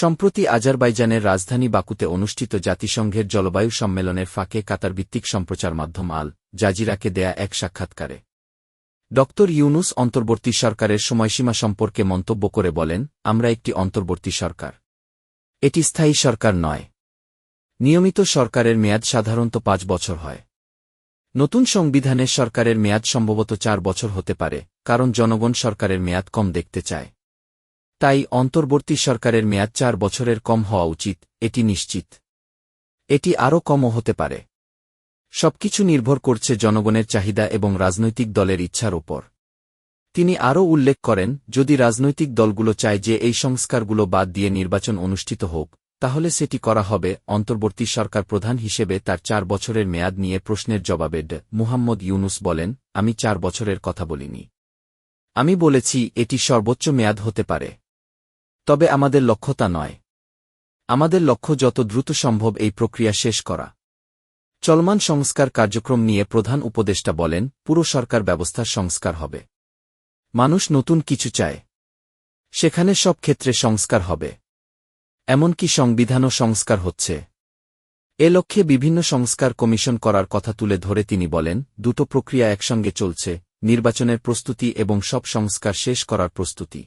সম্প্রতি আজারবাইজানের রাজধানী বাকুতে অনুষ্ঠিত জাতিসংঘের জলবায়ু সম্মেলনের ফাঁকে কাতার ভিত্তিক সম্প্রচার মাধ্যম আল জাজিরাকে দেয়া এক সাক্ষাৎকারে। ড. ইউনুস অন্তর্বর্তী সরকারের সময়সীমা সম্পর্কে মন্তব্য করে বলেন, আমরা একটি অন্তর্বর্তী সরকার। এটি স্থায়ী সরকার নয়। নিয়মিত সরকারের মেয়াদ সাধারণত পাঁচ বছর হয়। নতুন সংবিধানে সরকারের মেয়াদ সম্ভবত চার বছর হতে পারে, কারণ জনগণ সরকারের মেয়াদ কম দেখতে চায়। তাই অন্তর্বর্তী সরকারের মেয়াদ চার বছরের কম হওয়া উচিত, এটি নিশ্চিত। এটি আরও কমও হতে পারে। সবকিছু নির্ভর করছে জনগণের চাহিদা এবং রাজনৈতিক দলের ইচ্ছার ওপর। তিনি আরও উল্লেখ করেন, যদি রাজনৈতিক দলগুলো চায় যে এই সংস্কারগুলো বাদ দিয়ে নির্বাচন অনুষ্ঠিত হোক, তাহলে সেটি করা হবে অন্তর্বর্তী সরকার প্রধান হিসেবে তার চার বছরের মেয়াদ নিয়ে প্রশ্নের জবাবে ড মুহাম্মদ ইউনুস বলেন, আমি চার বছরের কথা বলিনি। আমি বলেছি, এটি সর্বোচ্চ মেয়াদ হতে পারে। তবে আমাদের লক্ষ্য তা নয়। আমাদের লক্ষ্য যত দ্রুত সম্ভব এই প্রক্রিয়া শেষ করা। চলমান সংস্কার কার্যক্রম নিয়ে প্রধান উপদেষ্টা বলেন, পুরো সরকার ব্যবস্থার সংস্কার হবে। মানুষ নতুন কিছু চায়। সেখানে সব ক্ষেত্রে সংস্কার হবে। এমনকি সংবিধানও সংস্কার হচ্ছে। এ লক্ষ্যে বিভিন্ন সংস্কার কমিশন করার কথা তুলে ধরে তিনি বলেন, দুটো প্রক্রিয়া একসঙ্গে চলছে, নির্বাচনের প্রস্তুতি এবং সব সংস্কার শেষ করার প্রস্তুতি।